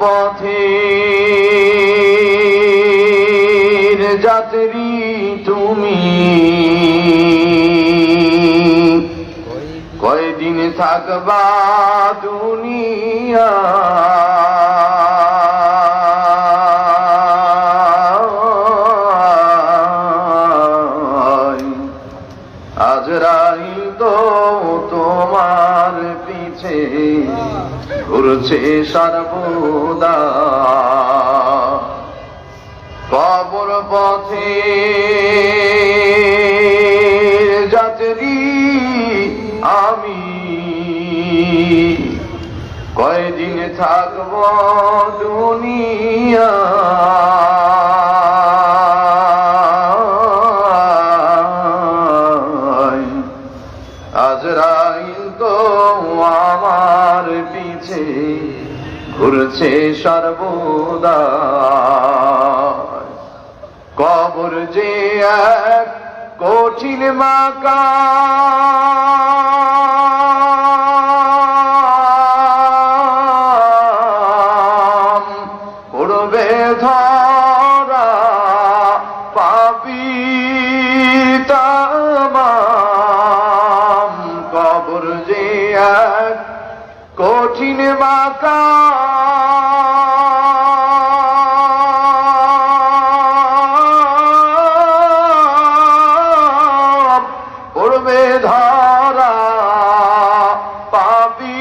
পথে যাত্রী তুমি। কয়দিন থাকবা দুনিয়া ঘুরছে সর্বদা কবর পথে যাত্রী আমি। কয়দিন থাকব দুনিয়া গো আমার পিছে ঘুরছে সর্বদা কবর যে এক কঠিন মাকা কঠিন পাপি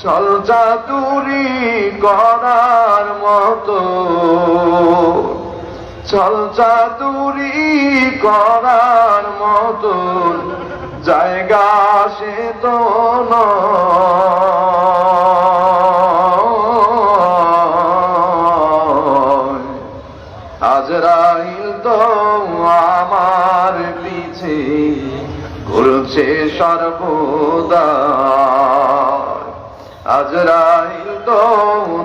চল চাতুরি করার মতো। চল চাতুরি করার মতো। জায়গা সে তো। আজরাইল তো আমার পিছে ঘুরছে সর্বদা আজরাইল তো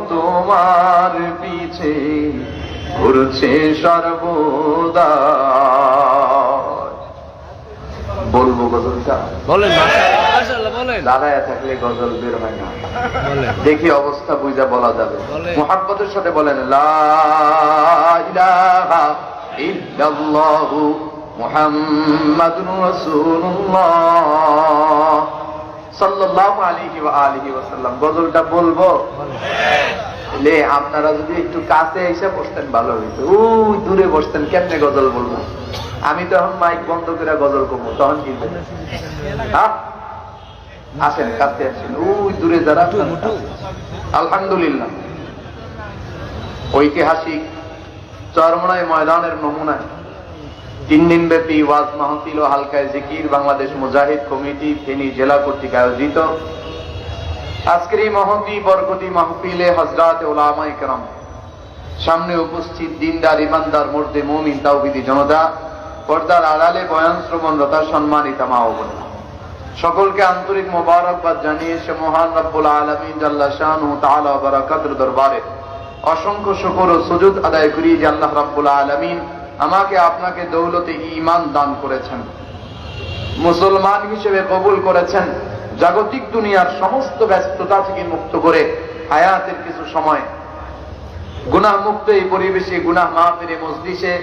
তোমার পিছে ঘুরছে সর্বদা বলব গজলটা? বলেন দাঁড়ায় থাকলে গজল বের হয় না। দেখি অবস্থা বুঝা বলা যাবে। মোহাম্মদের সাথে বলেন ইল্লাল্লাহু মুহাম্মাদুর রাসূলুল্লাহ সাল্লাল্লাহু আলাইহি ওয়া আলিহি ওয়াসাল্লাম। গজলটা বলব? লে আপনারা যদি একটু কাছে এসে বসতেন ভালো হইতো। ওই দূরে বসতেন কেমনে গজল বলব? আমি তখন মাইক বন্ধ করে গজল করব তখন কি হ্যাঁ? আসেন কাছে আসেন। ওই দূরে যারা আলহামদুলিল্লাহ। ঐতিহাসিক চরমনায় ময়দানের নমুনায় তিন দিন ব্যাপী ওয়াজ মাহফিল ও হালকায় জিকির বাংলাদেশ মুজাহিদ কমিটি ফেনী জেলা কর্তৃক আয়োজিত। আজকের এই মহতি বরকতি মাহফিলে হজরত ওলামা ইকরাম সামনে উপস্থিত দিনদার, ইমানদার, মর্দে, মমিন, তাওহিদি জনতা, পর্দার আড়ালে বয়ান শ্রবণরতা সম্মানিতা মা বোনেরা। সকলকে আন্তরিক মোবারকবাদ জানিয়ে সে মহান রব্বুল আলমিন জাল্লা শাহ তাআলা ওয়া বারাকাতুর দরবারে অসংখ্য শুকর ও সুজুদ আদায় করি যে আল্লাহ রাব্বুল আলমিন আমাকে আপনাকে দৌলতে ইমান দান করেছেন মুসলমান হিসেবে কবুল করেছেন জাগতিক দুনিয়ার সমস্ত ব্যস্ততা থেকে মুক্ত করে হায়াতের কিছু সময় গুনাহ মুক্ত এই পরিবেশে গুনাহ মাহফিরে মজলিসে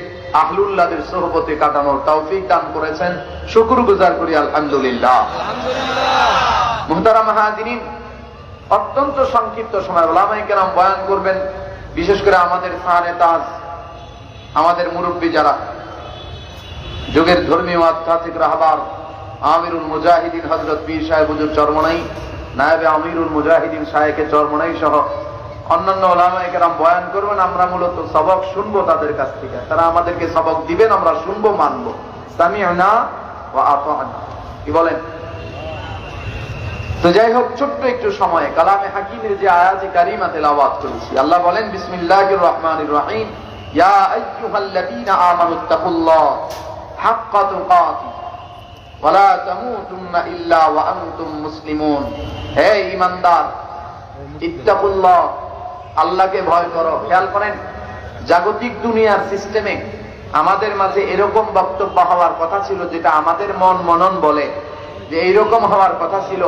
আহলুল্লাহদের সোহবতে কাটানোর তৌফিক দান করেছেন। শুকুর গুজার করি আলহামদুলিল্লাহ। মুহতারাম মাহাদিন অত্যন্ত সংক্ষিপ্ত সময় ওলামাই কেরাম বয়ান করবেন। বিশেষ করে আমাদের সাহানে তাজ আমাদের মুরব্বী যারা যুগের ধর্মীয় আধ্যাত্মিক রাহবার আমিরুল মুজাহিদিন হজরত পীর সাহেব হুজুর চরমনাই নায়েবে আমিরুল মুজাহিদিন সাহেকে চরমনাই সহ অন্যান্য ওলামায়ে কেরাম বয়ান করবেন আমরা মূলত সবক শুনব তাদের কাছ থেকে। তারা আমাদেরকে সবক দিবেন আমরা শুনব মানবো। ওয়া আতাআনা কি বলেন? তো যাই হোক ছোট্ট একটু সময়। কালামে হাকিমের যে আয়াতে কারিমা তেলাওয়াত করেছি। আল্লাহ বলেন বিসমিল্লাহির রহমানির রহিম। ইয়া আইয়ুহাল্লাযীনা আমানুত্তাকুল্লাহ হাক্কা তুকাতি ওয়ালা তামুতুন্না ইল্লা ওয়া আনতুম মুসলিমুন। হে ঈমানদার ইত্তাকুল্লাহ। আল্লাহকে ভয় করো। খেয়াল করেন, জাগতিক দুনিয়ার সিস্টেমে আমাদের মাঝে এরকম বক্তব্য হওয়ার কথা ছিল যেটা আমাদের মন মনন বলে। যে এইরকম হওয়ার কথা ছিল,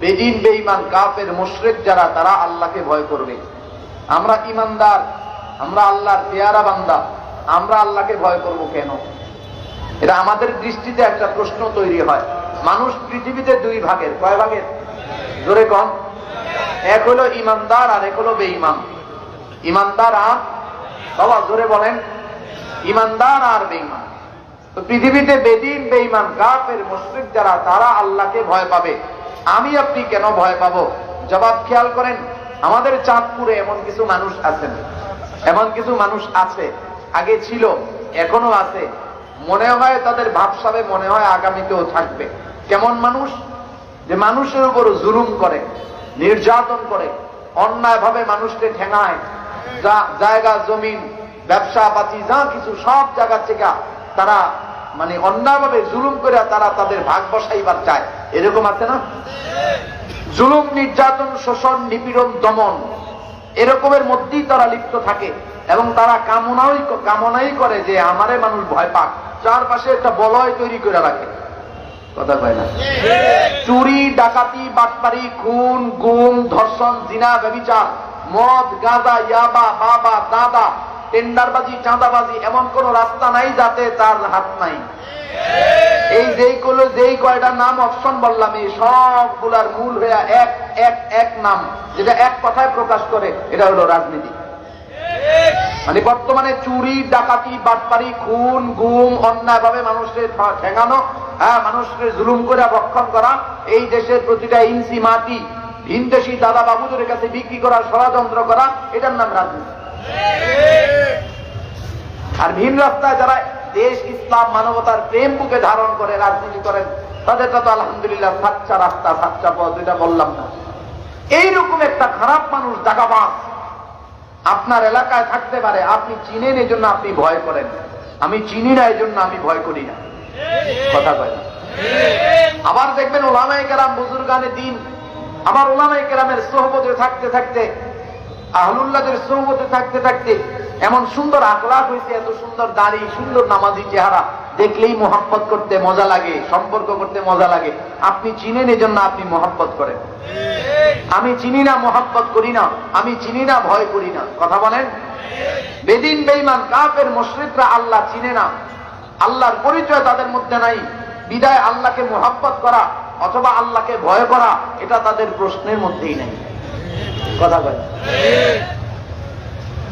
বেদিন, বেঈমান, কাফের, মুশরিক যারা, তারা আল্লাহকে ভয় করবে। আমরা ইমানদার আমরা আল্লাহর পেয়ারা বান্দা, আমরা আল্লাহকে ভয় করব কেন? এটা আমাদের দৃষ্টিতে একটা প্রশ্ন তৈরি হয়। মানুষ পৃথিবীতে দুই ভাগের, কয় ভাগের? জোরে কম। এক হলো ইমানদার, আর এক হলো বেঈমান। ইমানদার আর, বাবা, জোরে বলেন, ইমানদার আর বেঈমান। তো পৃথিবীতে বেদিন, বেঈমান, কাফের, মুশরিক যারা, তারা আল্লাহকে ভয় পাবে। আমি আপনি কেন ভয় পাবো? জবাব খেয়াল করেন, আমাদের চাঁদপুরে এমন কিছু মানুষ আছেন। এমন কিছু মানুষ আছে, আগে ছিল, এখনও আছে। মনে হয় তাদের ভাবসাবে মনে হয় আগামীতেও থাকবে। কেমন মানুষ? যে মানুষের উপর জুলুম করে। নির্যাতন করে, অন্যায়ভাবে মানুষকে ঠেঙায়, যা জায়গা জমিন ব্যবসা, পাতি, যা কিছু, সব জায়গা থেকে তারা মানে অন্যায়ভাবে জুলুম করে তারা তাদের ভাগ বসাইবার চায়। এরকম আছে না? জুলুম, নির্যাতন, শোষণ, নিপীড়ন, দমন, এরকমের মধ্যেই তারা লিপ্ত থাকে এবং তারা কামনাই কামনাই করে যে আমারে মানুষ ভয় পাক, চারপাশে একটা বলয় তৈরি করে রাখে। কথা কয় না। চুরি, ডাকাতি, বাটপারি, খুন, গুম, ধর্ষণ, জিনা, ব্যবিচার, মদ, গাঁজা, ইয়াবা, বাবা, দাদা, টেন্ডারবাজি, চাঁদাবাজি, এমন কোন রাস্তা নাই যাতে তার হাত নাই। এই যেই গুলো যেই কয়টা নাম অপশন বললাম, এই সবগুলার মূল হয়ে এক এক এক নাম, যেটা এক কথায় প্রকাশ করে, এটা হলো রাজনীতি। মানে বর্তমানে চুরি, ডাকাতি, বাটপারি, খুন, গুম, অন্যায়ভাবে মানুষের ঠা- ঠেঙানো হ্যাঁ মানুষকে জুলুম করে রক্ষণ করা, এই দেশের প্রতিটা ইঞ্চি মাটি ভিনদেশি দাদা বাবুদের কাছে বিক্রি করা, ষড়যন্ত্র করা, এটার নাম রাজনীতি। আর ভিন রাস্তায় যারা দেশ, ইসলাম, মানবতার প্রেম বুকে ধারণ করে, রাজনীতি করেন, তাদেরটা তো আলহামদুলিল্লাহ সাচ্চা রাস্তা সাচ্চা পথ, এটা বললাম না। এইরকম একটা খারাপ মানুষ দাগাবাস আপনার এলাকায় থাকতে পারে, আপনি চিনেন এই জন্য আপনি ভয় করেন। আমি চিনি না এই জন্য আমি ভয় করি না। কথা কয় না? আবার দেখবেন ওলামাই কেরাম বুজুর্গানে দিন। আবার ওলামাই কেরামের সোহবতে থাকতে থাকতে, আহলুল্লাদের সোহবতে থাকতে থাকতে এমন সুন্দর আখলাক হয়েছে এত সুন্দর দাড়ি, সুন্দর নামাজি চেহারা। দেখলেই মোহাম্মত করতে মজা লাগে, সম্পর্ক করতে মজা লাগে। আপনি চিনেন এই জন্য আপনি মোহাম্মত করেন। আমি চিনি না মোহাম্মত করি না। আমি চিনি না, ভয় করি না। কথা বলেন? বেদিন বেইমান কাফের মুশরিকরা আল্লাহ চিনে না। আল্লাহর পরিচয় তাদের মধ্যে নাই। বিদায় আল্লাহকে মোহাব্বত করা অথবা আল্লাহকে ভয় করা, এটা তাদের প্রশ্নের মধ্যেই নাই। কথা বলে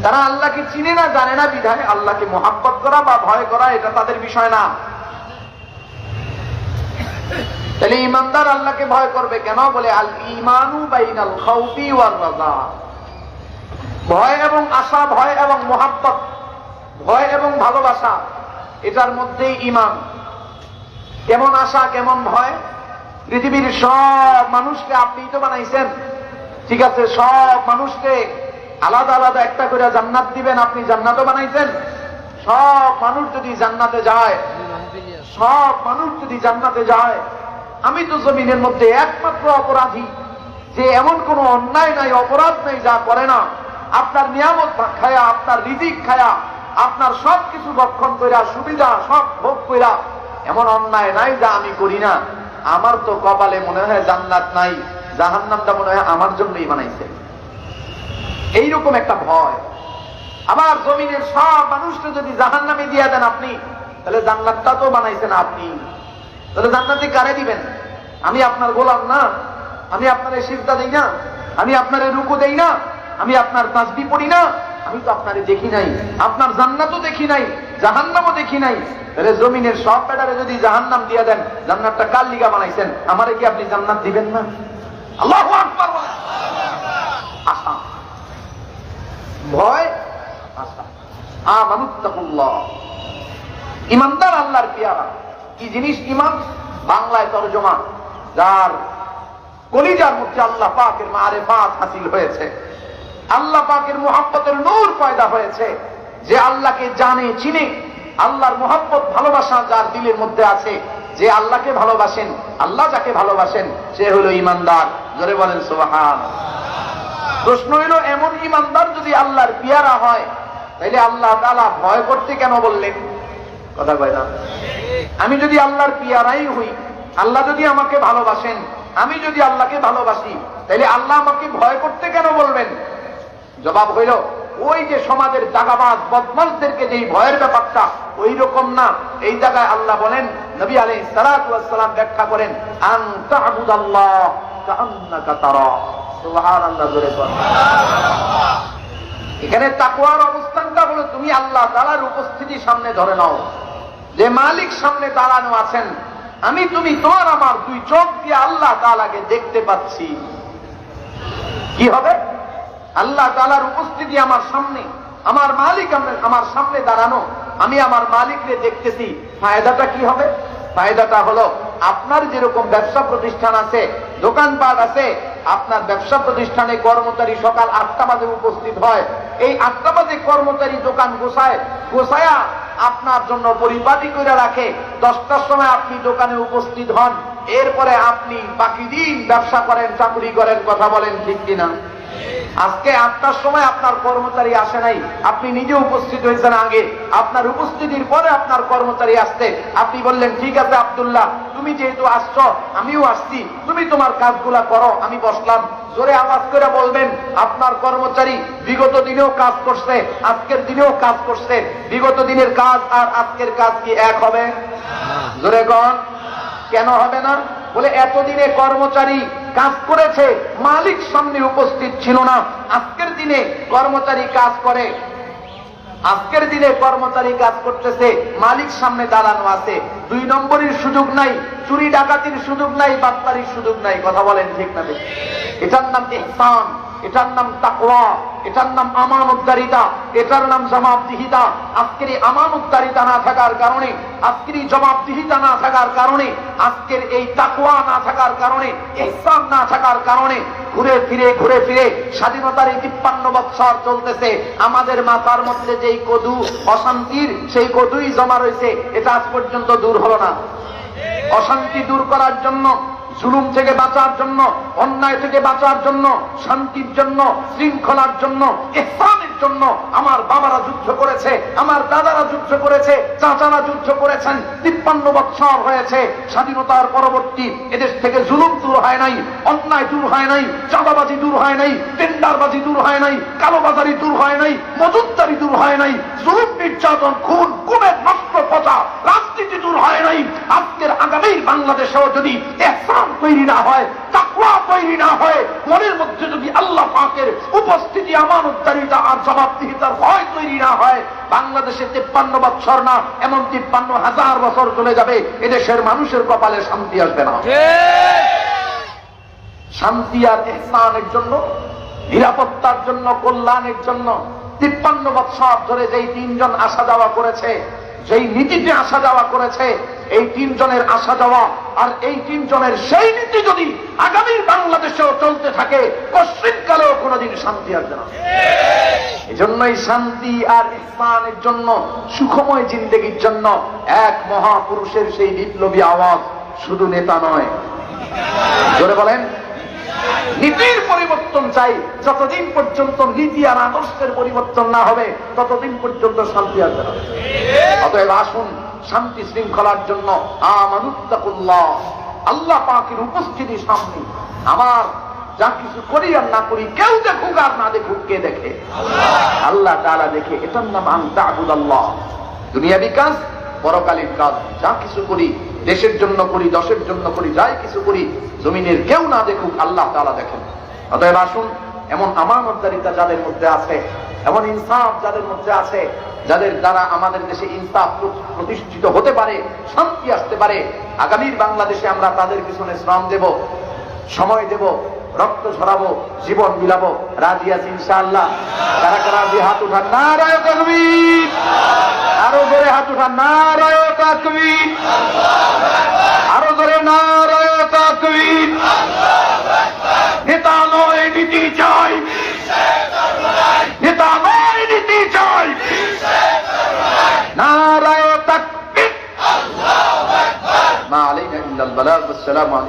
তারা আল্লাহকে চিনে না, জানে না বিধায় আল্লাহকে মোহাব্বত করা বা ভয় করা, এটা তাদের বিষয় না। তাহলে ইমানদার আল্লাহকে ভয় করবে কেন? বলে, আল ইমানু বাইনাল খাউফি ওয়ার রাজা। ভয় এবং আশা, ভয় এবং মোহাব্বত, ভয় এবং ভালোবাসা, এটার মধ্যেই ইমান কেমন আশা, কেমন ভয়? পৃথিবীর সব মানুষকে আপনি তো বানাইছেন। ঠিক আছে, সব মানুষকে আলাদা আলাদা একটা করে জান্নাত দিবেন, আপনি জান্নাতও বানাইছেন। সব মানুষ যদি জান্নাতে যায়, সব মানুষ যদি জান্নাতে যায় আমি তো জমিনের মধ্যে একমাত্র অপরাধী, যে এমন কোন অন্যায় নাই, অপরাধ নাই, যা করে না। আপনার নিয়ামত খায়া, আপনার রিজিক খায়া, আপনার সব কিছু রক্ষণ কইরা, সুবিধা সব ভোগ কইরা, এমন অন্যায় নাই যা আমি করি না। আমার তো কপালে মনে হয় জান্নাত নাই, জাহান্নামটা মনে হয় আমার জন্যই বানাইছে। এইরকম একটা ভয়। আবার জমিনের সব মানুষকে যদি জাহান নামে দিয়া দেন আপনি, তাহলে জান্নাতটা তো বানাইছেন আপনি। তাহলে জান্নাতে কারে দিবেন? আমি আপনার গোলাম না। আমি আপনার সিজদা দেই না। আমি আপনার রুকু দেই না। আমি আপনার তাসবি পড়ি না। আমি তো আপনারে দেখি নাই। আপনার জান্নাতও দেখি নাই। জাহান্নামও দেখি নাই। তাহলে জমিনের সব পেটারে যদি জাহান্নাম দিয়ে দেন, জান্নাতটা কার লিগা বানাইছেন? আমারে কি আপনি জান্নাত দিবেন না? আকবার আশা। ভয়? আশা। আমানুত্তাকুল্লাহ। ইমানদার আল্লাহর পিয়ারা। কি জিনিস ইমান বাংলায় তরজমা। যার কলিজার মধ্যে আল্লাহ পাকের মারে পাক হাসিল হয়েছে। আল্লাহ পাকের মোহাম্মতের নূর পয়দা হয়েছে। যে আল্লাহকে জানে, চিনে, আল্লাহর মোহাম্মত ভালোবাসা যার দিলের মধ্যে আছে, যে আল্লাহকে ভালোবাসেন, আল্লাহ যাকে ভালোবাসেন, সে হলো ইমানদার। জোরে বলেন সোহান প্রশ্ন হইল, এমন ইমানদার যদি আল্লাহর পিয়ারা হয়, তাইলে আল্লাহ তালা ভয় করতে কেন বললেন? কথা কয় না। আমি যদি আল্লাহর পিয়ারাই হই, আল্লাহ যদি আমাকে ভালোবাসেন, আমি যদি আল্লাহকে ভালোবাসি, তাহলে আল্লাহ আমাকে ভয় করতে কেন বলবেন? জবাব হইল, ওই যে সমাজের দাগাবাজ বদমাসদেরকে যেই ভয়ের ব্যাপারটা, ওই রকম না। এই জায়গায় আল্লাহ বলেন, নবী আলাই সালাম ব্যাখ্যা করেন এখানে তাকওয়ার অবস্থানটা হলো, তুমি আল্লাহ তাআলার উপস্থিতি সামনে ধরে নাও। যে মালিক সামনে দাঁড়ানো আছেন, আমি তুমি তোমার আমার দুই চোখ দিয়ে আল্লাহ তালাকে দেখতে পাচ্ছি। কি হবে? আল্লাহ তালার উপস্থিতি আমার সামনে, আমার মালিক আমার- সামনে দাঁড়ানো, আমি আমার মালিককে দেখতেছি। ফায়দাটা কি হবে? ফায়দাটা হলো, আপনার যেরকম ব্যবসা প্রতিষ্ঠান আছে, দোকানপাট আছে, আপনার ব্যবসা প্রতিষ্ঠানে কর্মচারী সকাল আটটা বাজে উপস্থিত হয়। এই আটটা বাজে কর্মচারী দোকান গোসায় গোছায়া আপনার জন্য পরিপাটি করে রাখে। দশটার সময় আপনি দোকানে উপস্থিত হন। এরপরে আপনি বাকি দিন ব্যবসা করেন, চাকরি করেন, কথা বলেন, ঠিক কিনা? আজকে আটটার সময় আপনার কর্মচারী আসে নাই। আপনি নিজে উপস্থিত হয়েছেন আগে। আপনার উপস্থিতির পরে আপনার কর্মচারী আসতে আপনি বললেন, ঠিক আছে আব্দুল্লাহ, তুমি যেহেতু আসছো, আমিও আসছি। তুমি তোমার কাজগুলা করো, আমি বসলাম। জোরে আওয়াজ করে বলবেন, আপনার কর্মচারী বিগত দিনেও কাজ করছে, আজকের দিনেও কাজ করছে। বিগত দিনের কাজ আর আজকের কাজ কি এক হবে? জোরে কন। কেন হবে না? বলে, এতদিনে কর্মচারী কাজ করেছে মালিক সামনে উপস্থিত ছিল না। আজকের দিনে কর্মচারী কাজ করে। আজকের দিনে কর্মচারী কাজ করতেছে, মালিক সামনে দাঁড়ানো আছে। দুই নম্বরের সুযোগ নাই, চুরি ডাকাতির সুযোগ নাই বাপ্তারির সুযোগ নাই, কথা বলেন ঠিক না? এটার নাম ইহসান। এটার নাম তাকওয়া, এটার নাম আমানতদারিতা এটার নাম জবাবদিহিতা। আজকের এই আমানতদারিতা না থাকার কারণে, আজকের এই জবাবদিহিতা না থাকার কারণে, আজকের এই তাকওয়া না থাকার কারণে, ইহসান না থাকার কারণে ঘুরে ফিরে ঘুরে ফিরে স্বাধীনতার এই তিপ্পান্ন বৎসর চলতেছে। আমাদের মাথার মধ্যে যেই কদু অশান্তির, সেই কদুই জমা রয়েছে। এটা আজ পর্যন্ত দূর হলো না। অশান্তি দূর করার জন্য জুলুম থেকে বাঁচার জন্য, অন্যায় থেকে বাঁচার জন্য, শান্তির জন্য, শৃঙ্খলার জন্য ইসলামের জন্য আমার বাবারা যুদ্ধ করেছে, আমার দাদারা যুদ্ধ করেছে, চাচারা যুদ্ধ করেছেন, তিপ্পান্ন বৎসর হয়েছে, স্বাধীনতার পরবর্তী এদেশ থেকে জুলুম দূর হয় নাই, অন্যায় দূর হয় নাই, চাঁদাবাজি দূর হয় নাই, টেন্ডারবাজি দূর হয় নাই, কালোবাজারি দূর হয় নাই মজুদারি দূর হয় নাই, জুলুম নির্যাতন, খুন কুমের নষ্ট পচা রাজনীতি দূর হয় নাই। আজকের আগামীর বাংলাদেশেও যদি এহসান তৈরি না হয় তাকওয়া তৈরি না হয় মনের মধ্যে যদি আল্লাহ পাকের উপস্থিতি আমানতদারিতা আর জবাবদিহিতার ভয় তৈরি না হয় বাংলাদেশে তিপ্পান্ন বছর না এমন তিপ্পান্ন হাজার বছর চলে যাবে এদেশের মানুষের কপালে শান্তি আসবে না। শান্তি আর ইহসানের জন্য নিরাপত্তার জন্য কল্যাণের জন্য তিপ্পান্ন বৎসর ধরে যেই তিনজন আসা যাওয়া করেছে যেই নীতিতে আসা যাওয়া করেছে, এই তিনজনের আসা যাওয়া আর এই তিনজনের সেই নীতি যদি আগামীর বাংলাদেশেও চলতে থাকে, পশ্চিমকালেও কোনোদিন শান্তি আসবে না। এজন্যই শান্তি আর ইসলামের জন্য, সুখময় জিন্দগির জন্য এক মহাপুরুষের সেই বিপ্লবী আওয়াজ শুধু নেতা নয়। জোরে বলেন। নীতির পরিবর্তন চাই। যতদিন পর্যন্ত নীতি আর আদর্শের পরিবর্তন না হবে, ততদিন পর্যন্ত শান্তি আসবে না। অতএব আসুন, শান্তি শৃঙ্খলার জন্য আল্লাহ পাকের উপস্থিতি সামনে। আমার যা কিছু করি আর না করি, কেউ দেখুক আর না দেখুক, কে দেখে? আল্লাহ তাআলা দেখে, এটার নাম আন্তা দুনিয়া বিকাশ পরকালীন কাজ, যা কিছু করি দেশের জন্য করি, দশের জন্য করি, যাই কিছু করি, জমিনের কেউ না দেখুক, আল্লাহ তালা দেখেন। অতএব আসুন, এমন আমানতদারিতা যাদের মধ্যে আছে, এমন ইনসাফ যাদের মধ্যে আছে, যাদের দ্বারা আমাদের দেশে ইনসাফ প্রতিষ্ঠিত হতে পারে, শান্তি আসতে পারে, আগামীর বাংলাদেশে আমরা তাদের পিছনে শ্রম দেব, সময় দেব রক্ত ঝরাবো, জীবন বিলাবো রাজি আছি ইনশাআল্লাহ। কারা কারা দিয়ে হাত উঠান? নারায় তকবীর আরও জোরে হাত উঠান। নারায় তকবীর আরও জোরে নারায় তকবীর নেতা নয় নীতি চাই। নেতা নয় নীতি চাই। নারায় তকবীর মা আলাইনা ইল্লাল বালাগ, আসসালামু আলাইকুম।